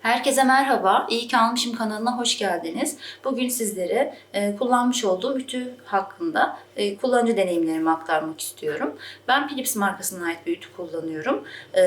Herkese merhaba. İyi ki almışım kanalına hoş geldiniz. Bugün sizlere e, kullanmış olduğum ütü hakkında e, kullanıcı deneyimlerimi aktarmak istiyorum. Ben Philips markasına ait bir ütü kullanıyorum. E,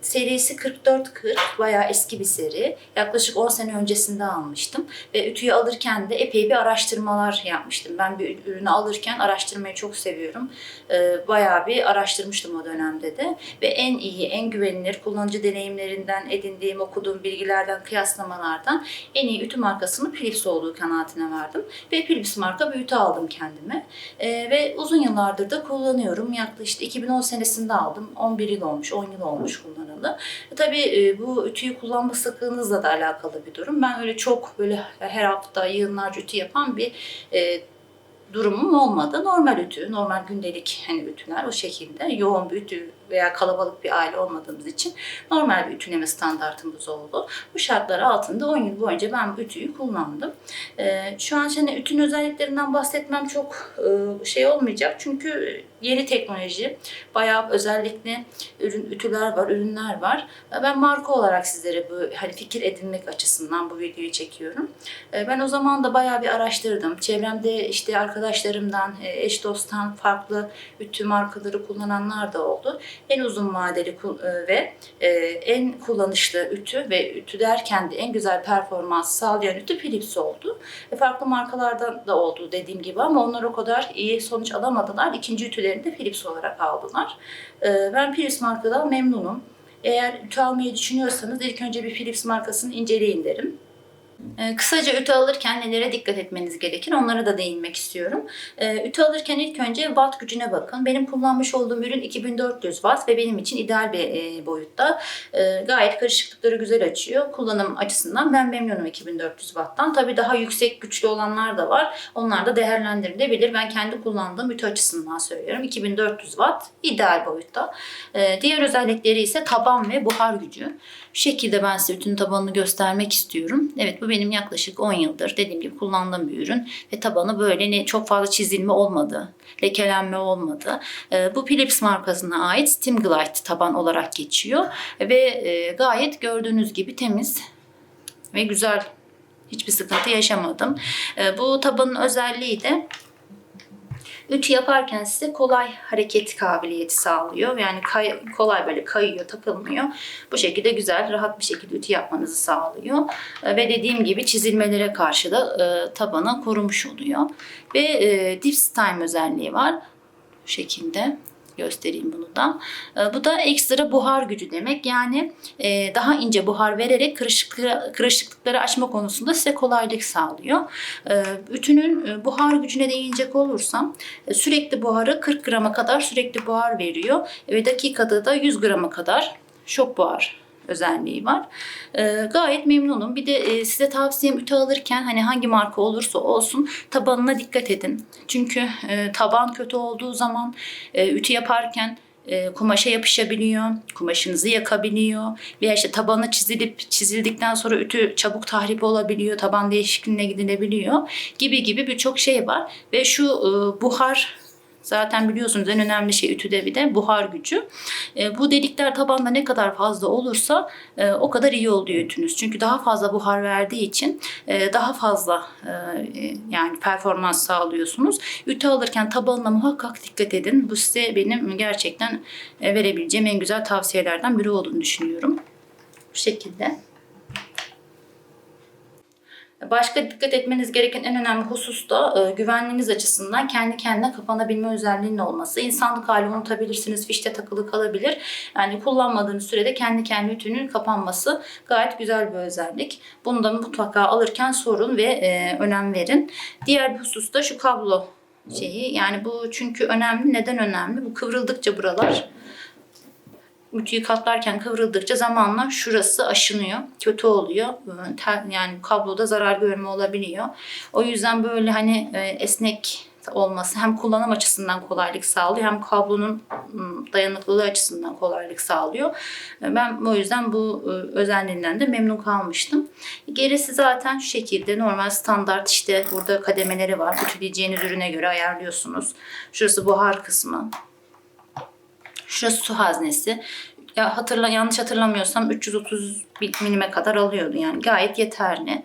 serisi 4440, bayağı eski bir seri. Yaklaşık 10 sene öncesinde almıştım. Ve ütüyü alırken de epey bir araştırmalar yapmıştım. Ben bir ürünü alırken araştırmayı çok seviyorum. E, bayağı bir araştırmıştım o dönemde de. Ve en iyi, en güvenilir kullanıcı deneyimlerinden edindiğim, okuduğum bilgilerden, kıyaslamalardan en iyi ütü markasının Philips olduğu kanaatine vardım. Ve Philips marka bir ütü aldım kendime. Ee, ve uzun yıllardır da kullanıyorum. Yaklaşık 2010 senesinde aldım. 11 yıl olmuş, 10 yıl olmuş kullanalı. E, tabii e, bu ütüyü kullanma sıklığınızla da alakalı bir durum. Ben öyle çok böyle her hafta yığınlarca ütü yapan bir e, durumum olmadı. Normal ütü, normal gündelik hani ütüler o şekilde. Yoğun bir ütü veya kalabalık bir aile olmadığımız için normal bir ütüleme standartımız oldu. Bu şartlar altında 10 yıl boyunca ben bu ütüyü kullandım. Ee, şu an şimdi ütünün özelliklerinden bahsetmem çok e, şey olmayacak. Çünkü yeni teknoloji, bayağı özellikle ürün, ütüler var, ürünler var. Ben marka olarak sizlere bu hani fikir edinmek açısından bu videoyu çekiyorum. Ee, Ben o zaman da bayağı bir araştırdım. Çevremde işte arkadaşlarımdan, e, eş dosttan farklı ütü markaları kullananlar da oldu. En uzun vadeli e, ve e, en kullanışlı ütü ve ütü derken de en güzel performans sağlayan ütü Philips oldu. E, Farklı markalardan da oldu dediğim gibi ama onlar o kadar iyi sonuç alamadılar. İkinci ütülerini de Philips olarak aldılar. E, Ben Philips markadan memnunum. Eğer ütü almayı düşünüyorsanız ilk önce bir Philips markasını inceleyin derim. Ee, Kısaca ütü alırken nelere dikkat etmeniz gerekir onlara da değinmek istiyorum. Ee, Ütü alırken ilk önce watt gücüne bakın. Benim kullanmış olduğum ürün 2400 watt ve benim için ideal bir e, boyutta. Ee, Gayet karışıklıkları güzel açıyor. Kullanım açısından ben memnunum 2400 watttan. Tabii daha yüksek güçlü olanlar da var. Onlar da değerlendirilebilir. Ben kendi kullandığım ütü açısından söylüyorum. 2400 watt ideal boyutta. Diğer özellikleri ise taban ve buhar gücü. Şu şekilde ben size ütünün tabanını göstermek istiyorum. Evet bu benim yaklaşık 10 yıldır dediğim gibi kullandığım bir ürün ve tabanı böyle ne çok fazla çizilme olmadı, lekelenme olmadı. Ee, bu Philips markasına ait Steam Glide taban olarak geçiyor ve e, gayet gördüğünüz gibi temiz ve güzel. Hiçbir sıkıntı yaşamadım. Ee, bu tabanın özelliği de Ütü yaparken size kolay hareket kabiliyeti sağlıyor. Yani kay- kolay böyle kayıyor, takılmıyor. Bu şekilde güzel, rahat bir şekilde ütü yapmanızı sağlıyor. E, Ve dediğim gibi çizilmelere karşı da e, tabanı korumuş oluyor. Ve e, Dips Time özelliği var. Bu şekilde göstereyim bunu da. E, Bu da ekstra buhar gücü demek. Yani e, daha ince buhar vererek kırışıklıkları, açma konusunda size kolaylık sağlıyor. E, Ütünün e, buhar gücüne değinecek olursam e, sürekli buharı 40 grama kadar sürekli buhar veriyor ve dakikada da 100 grama kadar şok buhar özelliği var. E, gayet memnunum. Bir de e, size tavsiyem ütü alırken hani hangi marka olursa olsun tabanına dikkat edin. Çünkü e, taban kötü olduğu zaman e, ütü yaparken e, kumaşa yapışabiliyor, kumaşınızı yakabiliyor veya işte tabanı çizilip çizildikten sonra ütü çabuk tahrip olabiliyor, taban değişikliğine gidilebiliyor gibi gibi birçok şey var ve şu e, buhar Zaten biliyorsunuz en önemli şey ütüde bir de buhar gücü. E, bu delikler tabanda ne kadar fazla olursa e, o kadar iyi oluyor ütünüz. Çünkü daha fazla buhar verdiği için e, daha fazla e, yani performans sağlıyorsunuz. Ütü alırken tabanına muhakkak dikkat edin. Bu size benim gerçekten e, verebileceğim en güzel tavsiyelerden biri olduğunu düşünüyorum. Bu şekilde. Başka dikkat etmeniz gereken en önemli husus da e, güvenliğiniz açısından kendi kendine kapanabilme özelliğinin olması. İnsanlık hali unutabilirsiniz, fişte takılı kalabilir. Yani kullanmadığınız sürede kendi kendi ütünün kapanması gayet güzel bir özellik. Bunu da mutlaka alırken sorun ve e, önem verin. Diğer bir husus da şu kablo şeyi. Yani bu çünkü önemli. Neden önemli? Bu kıvrıldıkça buralar ütüyü katlarken kıvrıldıkça zamanla şurası aşınıyor. Kötü oluyor. Yani kabloda zarar görme olabiliyor. O yüzden böyle hani e, esnek olması hem kullanım açısından kolaylık sağlıyor hem kablonun dayanıklılığı açısından kolaylık sağlıyor. E, Ben o yüzden bu e, özelliğinden de memnun kalmıştım. Gerisi zaten şu şekilde normal standart işte burada kademeleri var. Ütüleyeceğiniz ürüne göre ayarlıyorsunuz. Şurası buhar kısmı. Şurası su haznesi. ya hatırla yanlış hatırlamıyorsam 330 milime kadar alıyordu yani gayet yeterli.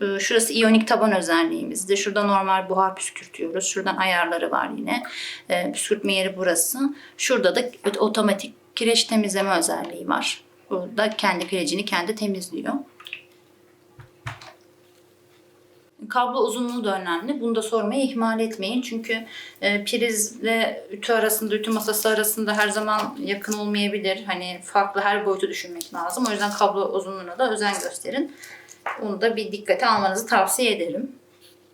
Ee, Şurası iyonik taban özelliğimizde. Şurada normal buhar püskürtüyoruz. Şuradan ayarları var yine. Ee, Püskürtme yeri burası. Şurada da otomatik kireç temizleme özelliği var. Burada kendi kirecini kendi temizliyor. Kablo uzunluğu da önemli. Bunu da sormayı ihmal etmeyin. Çünkü e, prizle ütü arasında, ütü masası arasında her zaman yakın olmayabilir. Hani farklı her boyutu düşünmek lazım. O yüzden kablo uzunluğuna da özen gösterin. Onu da bir dikkate almanızı tavsiye ederim.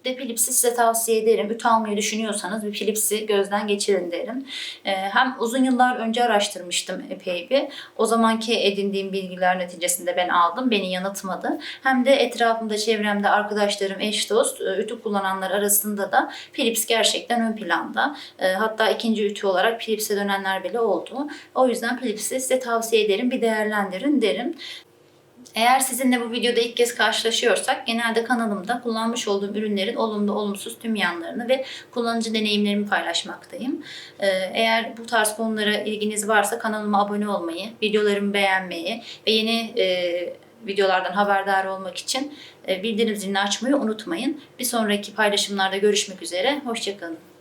De Philips'i size tavsiye ederim. Ütü almayı düşünüyorsanız bir Philips'i gözden geçirin derim. Ee, hem uzun yıllar önce araştırmıştım epey bir. O zamanki edindiğim bilgiler neticesinde ben aldım. Beni yanıltmadı. Hem de etrafımda, çevremde arkadaşlarım, eş dost, e, ütü kullananlar arasında da Philips gerçekten ön planda. E, Hatta ikinci ütü olarak Philips'e dönenler bile oldu. O yüzden Philips'i size tavsiye ederim. Bir değerlendirin derim. Eğer sizinle bu videoda ilk kez karşılaşıyorsak genelde kanalımda kullanmış olduğum ürünlerin olumlu olumsuz tüm yanlarını ve kullanıcı deneyimlerimi paylaşmaktayım. Ee, Eğer bu tarz konulara ilginiz varsa kanalıma abone olmayı, videolarımı beğenmeyi ve yeni e, videolardan haberdar olmak için e, bildirim zilini açmayı unutmayın. Bir sonraki paylaşımlarda görüşmek üzere. Hoşçakalın.